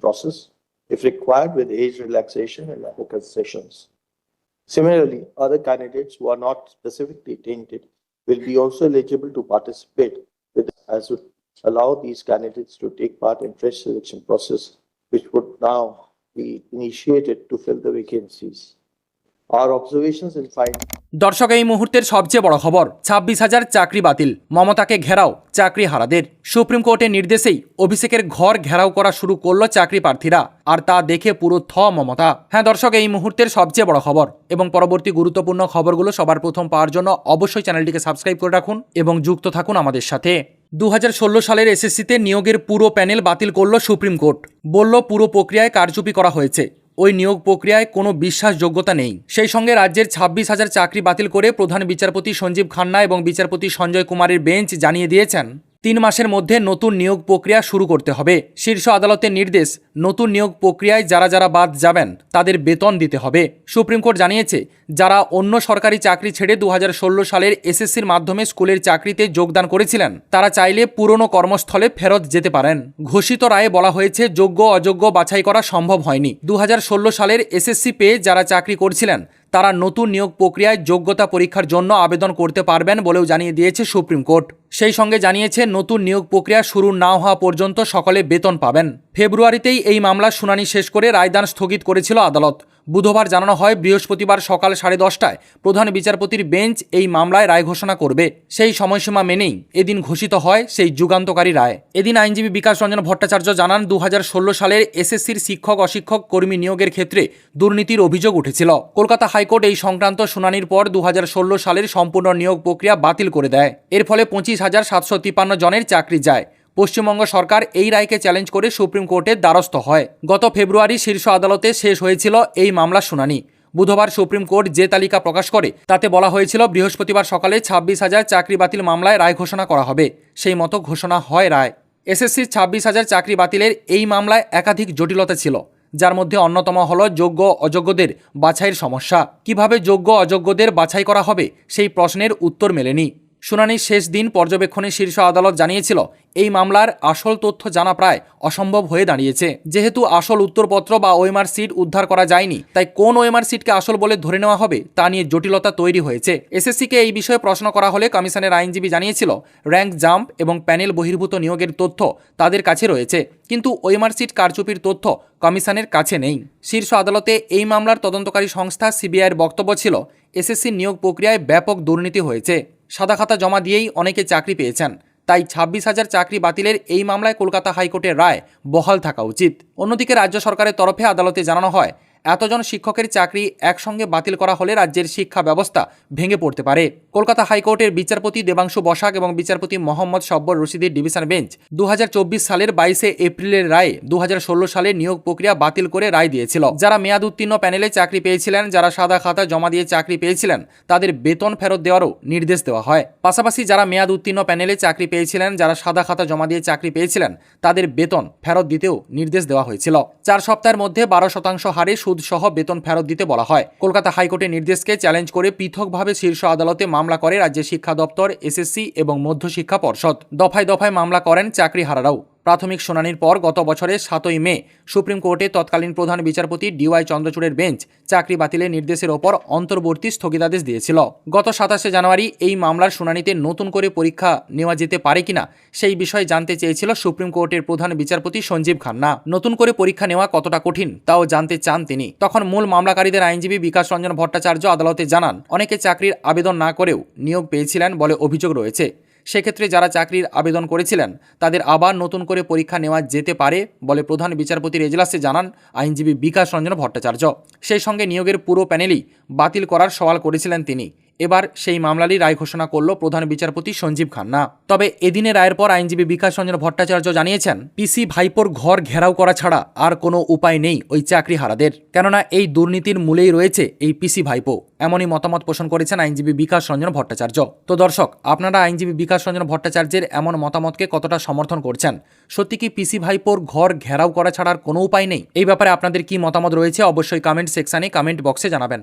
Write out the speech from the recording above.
process, if required with age relaxation and advocacy sessions. Similarly, other candidates who are not specifically tainted will be also eligible to participate with, as would allow these candidates to take part in fresh selection process, which would now be initiated to fill the vacancies. দর্শক, এই মুহূর্তের সবচেয়ে বড় খবর, ছাব্বিশ হাজার চাকরি বাতিল। মমতাকে ঘেরাও, চাকরি হারাদের। সুপ্রিম কোর্টের নির্দেশেই অভিষেকের ঘর ঘেরাও করা শুরু করল চাকরি প্রার্থীরা। আর তা দেখে পুরো থ মমতা। হ্যাঁ দর্শক, এই মুহূর্তের সবচেয়ে বড় খবর এবং পরবর্তী গুরুত্বপূর্ণ খবরগুলো সবার প্রথম পাওয়ার জন্য অবশ্যই চ্যানেলটিকে সাবস্ক্রাইব করে রাখুন এবং যুক্ত থাকুন আমাদের সাথে। দু হাজার ষোলো সালের এসএসসিতে নিয়োগের পুরো প্যানেল বাতিল করল সুপ্রিম কোর্ট। বলল পুরো প্রক্রিয়ায় কারচুপি করা হয়েছে। ওই নিয়োগ প্রক্রিয়ায় কোনো বিশ্বাসযোগ্যতা নেই। সেই সঙ্গে রাজ্যের ছাব্বিশ হাজার চাকরি বাতিল করে প্রধান বিচারপতি সঞ্জীব খান্না এবং বিচারপতি সঞ্জয় কুমারের বেঞ্চ জানিয়ে দিয়েছেন। তিন মাসের মধ্যে নতুন নিয়োগ প্রক্রিয়া শুরু করতে হবে। শীর্ষ আদালতের নির্দেশ, নতুন নিয়োগ প্রক্রিয়ায় যারা যারা বাদ যাবেন, তাদের বেতন দিতে হবে। সুপ্রিম কোর্ট জানিয়েছে, যারা অন্য সরকারি চাকরি ছেড়ে দু হাজার ষোলো সালের এসএসসির মাধ্যমে স্কুলের চাকরিতে যোগদান করেছিলেন, তারা চাইলে পুরনো কর্মস্থলে ফেরত যেতে পারেন। ঘোষিত রায়ে বলা হয়েছে, যোগ্য অযোগ্য বাছাই করা সম্ভব হয়নি। দু হাজার ষোলো সালের এসএসসি পেয়ে যারা চাকরি করছিলেন তারা নতুন নিয়োগ প্রক্রিয়ায় যোগ্যতা পরীক্ষার জন্য আবেদন করতে পারবেন বলেও জানিয়ে দিয়েছে সুপ্রিম কোর্ট। সেই সঙ্গে জানিয়েছে, নতুন নিয়োগ প্রক্রিয়া শুরু না হওয়া পর্যন্ত সকলে বেতন পাবেন। ফেব্রুয়ারিতেই এই মামলার শুনানি শেষ করে রায়দান স্থগিত করেছিল আদালত। বুধবার জানানো হয়, বৃহস্পতিবার সকাল সাড়ে দশটায় প্রধান বিচারপতির বেঞ্চ এই মামলায় রায় ঘোষণা করবে। সেই সময়সীমা মেনেই এদিন ঘোষিত হয় সেই যুগান্তকারী রায়। এদিন আইনজীবী বিকাশ রঞ্জন ভট্টাচার্য জানান দু হাজার ষোলো সালের এসএসসির শিক্ষক, অশিক্ষক, কর্মী নিয়োগের ক্ষেত্রে দুর্নীতির অভিযোগ উঠেছিল। কলকাতা হাইকোর্ট এই সংক্রান্ত শুনানির পর দু হাজার ষোলো সালের সম্পূর্ণ নিয়োগ প্রক্রিয়া বাতিল করে দেয়। এর ফলে পঁচিশ হাজার সাতশো তিপ্পান্ন জনের চাকরি যায়। পশ্চিমবঙ্গ সরকার এই রায়কে চ্যালেঞ্জ করে সুপ্রিম কোর্টের দ্বারস্থ হয়। গত ফেব্রুয়ারি শীর্ষ আদালতে শেষ হয়েছিল এই মামলার শুনানি। বুধবার সুপ্রিম কোর্ট যে তালিকা প্রকাশ করে, তাতে বলা হয়েছিল বৃহস্পতিবার সকালে ছাব্বিশ হাজার চাকরি বাতিল মামলায় রায় ঘোষণা করা হবে। সেই মতো ঘোষণা হয় রায়। এসএসসির ছাব্বিশ হাজার চাকরি বাতিলের এই মামলায় একাধিক জটিলতা ছিল, যার মধ্যে অন্যতম হল যোগ্য অযোগ্যদের বাছাইয়ের সমস্যা। কীভাবে যোগ্য অযোগ্যদের বাছাই করা হবে, সেই প্রশ্নের উত্তর মেলেনি। শুনানির শেষ দিন পর্যবেক্ষণে শীর্ষ আদালত জানিয়েছিল এই মামলার আসল তথ্য জানা প্রায় অসম্ভব হয়ে দাঁড়িয়েছে। যেহেতু আসল উত্তরপত্র বা ওএমআর সিট উদ্ধার করা যায়নি, তাই কোন ওএমআর সিটকে আসল বলে ধরে নেওয়া হবে তা নিয়ে জটিলতা তৈরি হয়েছে। এসএসসিকে এই বিষয়ে প্রশ্ন করা হলে কমিশনের আইনজীবী জানিয়েছিল, র্যাঙ্ক জাম্প এবং প্যানেল বহির্ভূত নিয়োগের তথ্য তাদের কাছে রয়েছে, কিন্তু ওএমআর সিট কারচুপির তথ্য কমিশনের কাছে নেই। শীর্ষ আদালতে এই মামলার তদন্তকারী সংস্থা সিবিআইয়ের বক্তব্য ছিল, এসএসসি নিয়োগ প্রক্রিয়ায় ব্যাপক দুর্নীতি হয়েছে। সাদা খাতা জমা দিয়েই অনেকে চাকরি পেয়েছেন। তাই ছাব্বিশ হাজার চাকরি বাতিলের এই মামলায় কলকাতা হাইকোর্টের রায় বহাল থাকা উচিত। অন্যদিকে রাজ্য সরকারের তরফে আদালতে জানানো হয় এতজন শিক্ষকের চাকরি একসঙ্গে বাতিল করা হলে রাজ্যের শিক্ষা ব্যবস্থা ভেঙে পড়তে পারে। কলকাতা হাইকোর্টের বিচারপতি দেবাংশু বসাক এবং বিচারপতি মোহাম্মদ সব্বর রশিদের ডিভিশন বেঞ্চ দু হাজার চব্বিশ সালের বাইশে এপ্রিলের রায়ে দুহাজার ষোলো সালে নিয়োগ প্রক্রিয়া বাতিল করে রায় দিয়েছিল। যারা মেয়াদ উত্তীর্ণ প্যানেলে চাকরি পেয়েছিলেন, যারা সাদা খাতা জমা দিয়ে চাকরি পেয়েছিলেন, তাদের বেতন ফেরত দেওয়ারও নির্দেশ দেওয়া হয়। পাশাপাশি যারা মেয়াদ উত্তীর্ণ প্যানেলে চাকরি পেয়েছিলেন, যারা সাদা খাতা জমা দিয়ে চাকরি পেয়েছিলেন, তাদের বেতন ফেরত দিতেও নির্দেশ দেওয়া হয়েছিল। চার সপ্তাহের মধ্যে বারো শতাংশ হারে সহ বেতন ফেরত দিতে বলা হয়। কলকাতা হাইকোর্টের নির্দেশকে চ্যালেঞ্জ করে পৃথকভাবে শীর্ষ আদালতে মামলা করে রাজ্যের শিক্ষা দপ্তর, এসএসসি এবং মধ্যশিক্ষা পর্ষদ। দফায় দফায় মামলা করেন চাকরিহারারাও। প্রাথমিক শুনানির পর গত বছরের সাতই মে সুপ্রিম কোর্টে তৎকালীন প্রধান বিচারপতি ডিওয়াই চন্দ্রচূড়ের বেঞ্চ চাকরি বাতিলের নির্দেশের ওপর অন্তর্বর্তী স্থগিতাদেশ দিয়েছিল। গত সাতাশে জানুয়ারি এই মামলার শুনানিতে নতুন করে পরীক্ষা নেওয়া যেতে পারে কিনা সেই বিষয়ে জানতে চেয়েছিল সুপ্রিম কোর্টের প্রধান বিচারপতি সঞ্জীব খান্না। নতুন করে পরীক্ষা নেওয়া কতটা কঠিন তাও জানতে চান তিনি। তখন মূল মামলাকারীদের আইনজীবী বিকাশ রঞ্জন ভট্টাচার্য আদালতে জানান, অনেকে চাকরির আবেদন না করেও নিয়োগ পেয়েছিলেন বলে অভিযোগ রয়েছে। সেক্ষেত্রে যারা চাকরির আবেদন করেছিলেন, তাদের আবার নতুন করে পরীক্ষা নেওয়া যেতে পারে বলে প্রধান বিচারপতির এজলাসে জানান আইনজীবী বিকাশ রঞ্জন ভট্টাচার্য। সেই সঙ্গে নিয়োগের পুরো প্যানেলই বাতিল করার সওয়াল করেছিলেন তিনি। এবার সেই মামলারই রায় ঘোষণা করল প্রধান বিচারপতি সঞ্জীব খান্না। তবে এদিনে রায়ের পর আইনজীবী বিকাশ রঞ্জন ভট্টাচার্য জানিয়েছেন, পিসি ভাইপোর ঘর ঘেরাও করা ছাড়া আর কোনো উপায় নেই ওই চাকরি হারাদের কেননা এই দুর্নীতির মূলেই রয়েছে এই পিসি ভাইপো, এমনই মতামত পোষণ করেছেন আইনজীবী বিকাশ রঞ্জন ভট্টাচার্য। তো দর্শক, আপনারা আইনজীবী বিকাশ রঞ্জন ভট্টাচার্যের এমন মতামতকে কতটা সমর্থন করছেন? সত্যি কি পিসি ভাইপোর ঘর ঘেরাও করা ছাড়ার কোনো উপায় নেই? এই ব্যাপারে আপনাদের কি মতামত রয়েছে অবশ্যই কমেন্ট সেকশানে কমেন্ট বক্সে জানাবেন।